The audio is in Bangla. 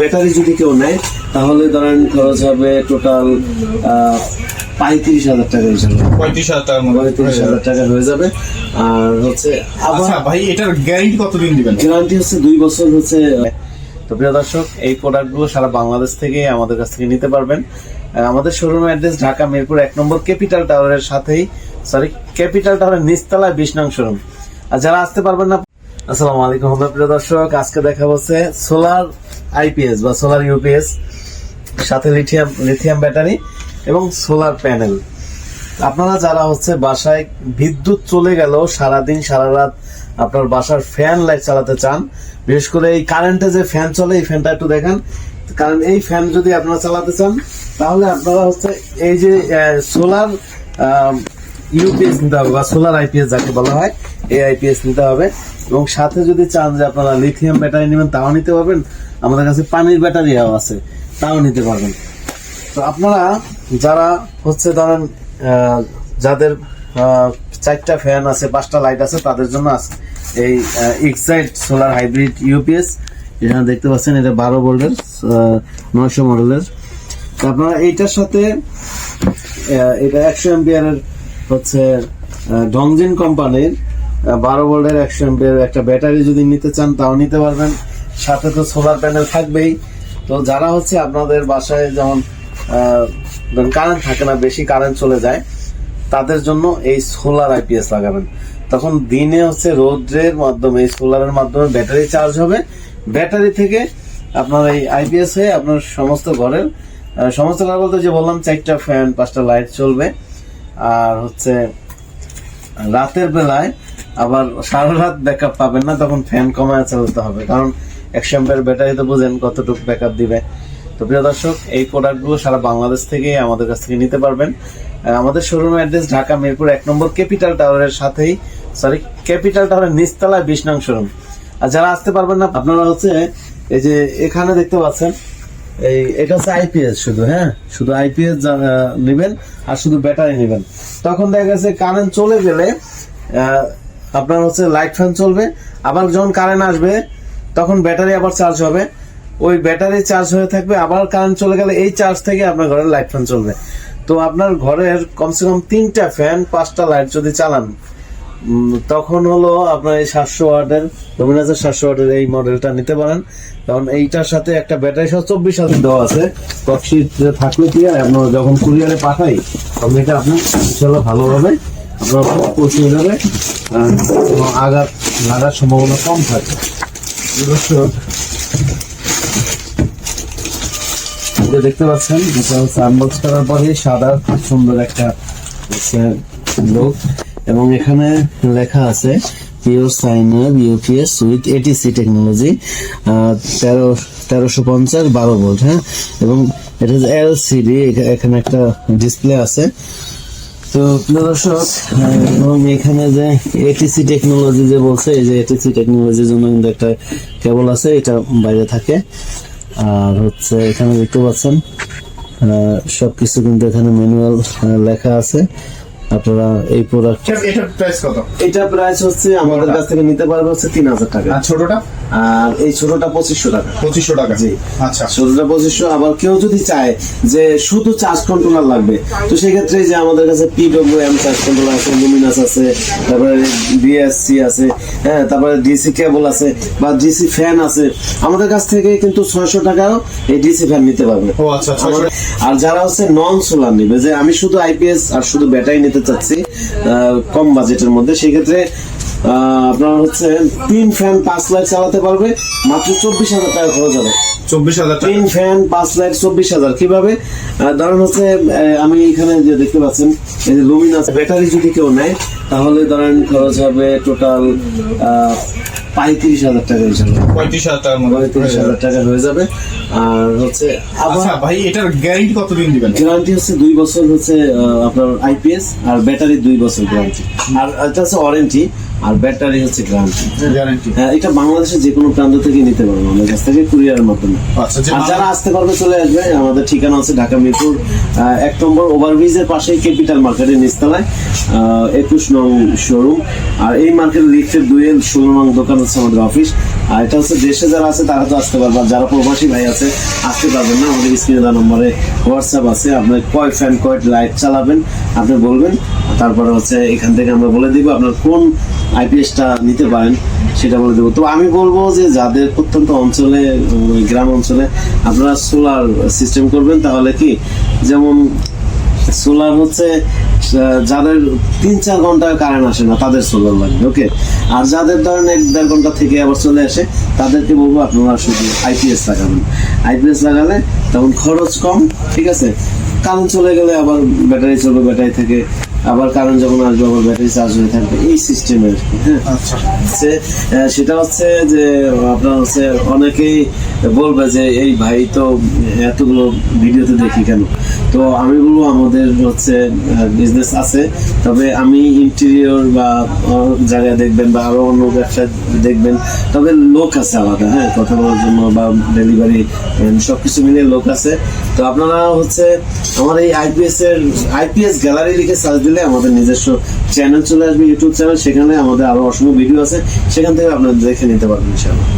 ব্যাটারি যদি কেউ নেয় তাহলে ধরেন খরচ হবে টোটাল পঁয়ত্রিশ হাজার টাকা হিসাবে। পঁয়ত্রিশ হাজার পঁয়ত্রিশ হাজার টাকা হয়ে যাবে। আর হচ্ছে আচ্ছা ভাই এটার গ্যারান্টি কতদিন দিবেন? গ্যারান্টি হচ্ছে দুই বছর হচ্ছে তো প্রিয় দর্শক এই প্রোডাক্টগুলো সারা বাংলাদেশ থেকে আমাদের কাছ থেকে নিতে পারবেন। আমাদের শোরুম অ্যাড্রেস ঢাকা মিরপুর এক নম্বর ক্যাপিটাল টাওয়ারের সাথেই সরি ক্যাপিটাল টাওয়ারের নিচতলায় বিশ নং শোরুম আর যারা আসতে পারবেন না আসসালামু আলাইকুম প্রিয় দর্শক আজকে দেখা হচ্ছে সোলার আইপিএস বা সোলার ইউপিএস, সাথে লিথিয়াম লিথিয়াম ব্যাটারি এবং সোলার প্যানেল। আপনারা যারা হচ্ছে বাসায় বিদ্যুৎ চলে গেল সারাদিন সারা রাত আপনার বাসার ফ্যান লাইট চালাতে চান, বিশেষ করে এই কারেন্টে যে ফ্যান চলে, এই ফ্যানটা একটু দেখেন। কারণ এই ফ্যান যদি আপনারা চালাতে চান, তাহলে আপনারা হচ্ছে এই যে সোলার ইউপিএস নিতে হবে বা সোলার আইপিএস যাকে বলা হয় এই আইপিএস নিতে হবে। এবং সাথে যদি চান যে আপনারা লিথিয়াম ব্যাটারি নেবেন, তাও নিতে পারবেন। আমাদের কাছে পানির ব্যাটারিও আছে, তাও নিতে পারবেন। তো আপনারা যারা হচ্ছে ধরেন যাদের চারটা ফ্যান আছে, পাঁচটা লাইট আছে, তাদের জন্য আছে এই এক্সাইট সোলার হাইব্রিড ইউপিএস এখানে দেখতে পাচ্ছেন, এটা বারো ভোল্টের নয়শো মডেলের। আপনারা এইটার সাথে এটা একশো এম্পিয়ারের হচ্ছে ডংজিন কোম্পানির বারো ভোল্টের একশো এম্পিয়ার একটা ব্যাটারি যদি নিতে চান, তাও নিতে পারবেন। সাথে তো সোলার প্যানেল থাকবেই। তো যারা হচ্ছে আপনাদের বাসায় যেমন কারেন্ট থাকে না, বেশি কারেন্ট চলে যায়, তাদের জন্য এই সোলার আইপিএস লাগাবেন। তখন দিনে হচ্ছে রোদ্রের মাধ্যমে, এই সোলারের মাধ্যমে ব্যাটারি চার্জ হবে। ব্যাটারি থেকে আপনার এই আইপিএস হয়ে আপনার সমস্ত ঘরের সমস্ত ঘর বলতে যে বললাম, চারটা ফ্যান পাঁচটা লাইট চলবে। আর হচ্ছে রাতের বেলায় আবার সারা রাত ব্যাকআপ পাবেন না, তখন ফ্যান কমায় চালাতে হবে। কারণ একশো অ্যাম্পের ব্যাটারি তো বুঝেন কতটুকু ব্যাকআপ দিবে। তো প্রিয় দর্শক, এই প্রোডাক্টগুলো সারা বাংলাদেশ থেকে আমাদের কাছ থেকে নিতে পারবেন। আমাদের শোরুম অ্যাড্রেস ঢাকা মিরপুর এক নম্বর ক্যাপিটাল টাওয়ারের সাথেই সরি ক্যাপিটাল টাওয়ারের নিচতলায় বিশ নং শোরুম আর যারা আসতে পারবেন না, আপনারা হচ্ছে এই যে এখানে দেখতে পাচ্ছেন, এই এটা হচ্ছে আইপিএস শুধু হ্যাঁ? শুধু আইপিএস নেবেন আর শুধু ব্যাটারি নেবেন। তখন দেখা গেছে কারেন্ট চলে গেলে আপনার হচ্ছে লাইট ফ্যান চলবে। আবার যখন কারেন্ট আসবে, তখন ব্যাটারি আবার চার্জ হবে। ওই ব্যাটারি চার্জ হয়ে থাকবে, আবার কারেন্ট চলে গেলে এই চার্জ থেকে আপনার ঘরের লাইট ফ্যান চলবে। তো আপনার ঘরের কমসে কম তিনটা ফ্যান পাঁচটা লাইট যদি চালান তখন হলো আপনার এই সাতশো ওয়াটের ডোমিনাসের সাতশো ওয়াটের এই মডেলটা নিতে পারেন। কারণ এইটার সাথে একটা ব্যাটারি সহ চব্বিশ হাজার দেওয়া আছে। ককশিট থাকলে কি আর আপনার যখন কুরিয়ারে পাঠাই, তখন এটা আপনি ভালোভাবে আপনার পৌঁছে যাবে কোনো আঘাত লাগার সম্ভাবনা কম থাকে। দেখতে পাচ্ছেন, এটা হচ্ছে আনবক্স করার পরে সাদা, সুন্দর একটা লোক এবং এখানে লেখা আছে পিওর সাইনার ইউপিএস উইথ এটিসি টেকনোলজি তেরো, তেরোশো পঞ্চাশ বারো ভোল্ট হ্যাঁ? এবং এটা হচ্ছে এলসিডি এখানে একটা ডিসপ্লে আছে। তো প্রিয় দর্শক এবং এখানে যে এটিসি টেকনোলজি যে বলছে, এই যে এটিসি টেকনোলজির জন্য কিন্তু একটা কেবল আছে, এটা বাইরে থাকে। আর হচ্ছে এখানে দেখতে পাচ্ছেন সব কিছু কিন্তু এখানে ম্যানুয়াল লেখা আছে। আপনারা এই প্রোডাক্ট এটার প্রাইস কত? এটা প্রাইস হচ্ছে আমাদের কাছ থেকে নিতে পারবে হচ্ছে তিন হাজার টাকা। আর ছোটটা? আর এই ছোটটা পঁচিশশো টাকা। পঁচিশশো টাকা। জি। আচ্ছা। ছোটটা পঁচিশশো আবার কেউ যদি চায় যে শুধু চার্জ কন্ট্রোলার লাগবে তো সেক্ষেত্রে যে আমাদের কাছে পিডব্লিউ এম চার্জ কন্ট্রোলার আছে লুমিনাস আছে তারপরে আছে হ্যাঁ তারপরে ডিসি কেবল আছে বা ডিসি ফ্যান আছে আমাদের কাছ থেকে কিন্তু ছয়শো টাকাও এই ডিসি ফ্যান নিতে পারবে। ও আচ্ছা আর যারা হচ্ছে নন সোলার নিবে যে আমি শুধু আইপিএস আর শুধু ব্যাটারি নিতে চাচ্ছি কম বাজেটের মধ্যে। সেক্ষেত্রে আপনার হচ্ছে তিন ফ্যান পাঁচ লাইট চালাতে পারবে। মাত্র চব্বিশ হাজার টাকা খরচ হবে। চব্বিশ হাজার তিন ফ্যান পাঁচ লাইট চব্বিশ হাজার। কীভাবে? ধরেন হচ্ছে আমি এখানে যে দেখতে পাচ্ছেন এই যে লুমিনাস ব্যাটারি যদি কেউ নেয় তাহলে ধরেন খরচ হবে টোটাল পঁয়ত্রিশ হাজার টাকা হিসাবে পঁয়ত্রিশ হাজার টাকার মতো। পঁয়ত্রিশ হাজার টাকা হয়ে যাবে। আর হচ্ছে আচ্ছা ভাই এটার গ্যারান্টি কতদিন দিবেন? গ্যারান্টি হচ্ছে দুই বছর হচ্ছে আপনার আইপিএস আর ব্যাটারি দুই বছর গ্যারান্টি আর এটা হচ্ছে ওয়ারেন্টি আর ব্যাটারি হচ্ছে গ্যারান্টি গ্যারান্টি এটা বাংলাদেশের যে কোনো প্রান্ত থেকে নিতে পারব আমাদের কাছ থেকে কুরিয়ারের মাধ্যমে। আচ্ছা আর যারা আসতে পারবে চলে আসবে আমাদের ঠিকানা হচ্ছে ঢাকা মিরপুর এক নম্বর ওভারব্রিজের পাশেই ক্যাপিটাল মার্কেটের নিচতলায় একুশ নং শোরুম আর এই মার্কেট লিফটের দুই ষোলো নং দোকান হচ্ছে আমাদের অফিস আর এটা হচ্ছে দেশে যারা আছে তারা তো আসতে পারবে আর যারা প্রবাসী ভাই আছে আসতে পারবেন না। আমাদের স্ক্রিনে দেওয়া নম্বরে হোয়াটসঅ্যাপ আছে আপনি কয় ফ্যান কয় লাইট চালাবেন আপনি বলবেন তারপরে হচ্ছে এখান থেকে আমরা বলে দিব আপনার কোন আইপিএসটা নিতে পারেন, সেটা বলে দেবো। তো আমি বলব যে যাদের প্রত্যন্ত অঞ্চলে গ্রাম অঞ্চলে আপনারা সোলার সিস্টেম করবেন, তাহলে কি? যেমন সোলার হচ্ছে যাদের তিন চার ঘণ্টা কারেন্ট আসে না, তাদের সোলার লাগবে ওকে আর যাদের ধরেন এক দেড় ঘণ্টা থেকে আবার চলে আসে, তাদেরকে বলব আপনারা শুধু আইপিএস লাগাবেন। আইপিএস লাগালে তখন খরচ কম, ঠিক আছে? কারেন্ট চলে গেলে আবার ব্যাটারি চলবে, ব্যাটারি থেকে আবার কারেন্ট যখন আসবে আবার ব্যাটারি চার্জ হয়ে থাকবে এই সিস্টেমের হ্যাঁ? আচ্ছা। সেটা হচ্ছে যে আপনার হচ্ছে অনেকেই বলবে যে এই ভাই তো এতগুলো ভিডিওতে দেখি কেন? তো আমি বলব আমাদের হচ্ছে বিজনেস আছে। তবে আমি ইন্টেরিয়র বা জায়গায় দেখবেন বা আরও অন্য ব্যবসা দেখবেন তবে লোক আছে আলাদা হ্যাঁ? কথা বলার জন্য বা ডেলিভারি সবকিছু মিলিয়ে লোক আছে। তো আপনারা হচ্ছে আমার এই আইপিএস এর আইপিএস গ্যালারি লিখে সার্চ দিলে আমাদের নিজস্ব চ্যানেল চলে আসবে ইউটিউব চ্যানেল সেখানে আমাদের আরও অসংখ্য ভিডিও আছে, সেখান থেকে আপনারা দেখে নিতে পারবেন, ইনশাআল্লাহ।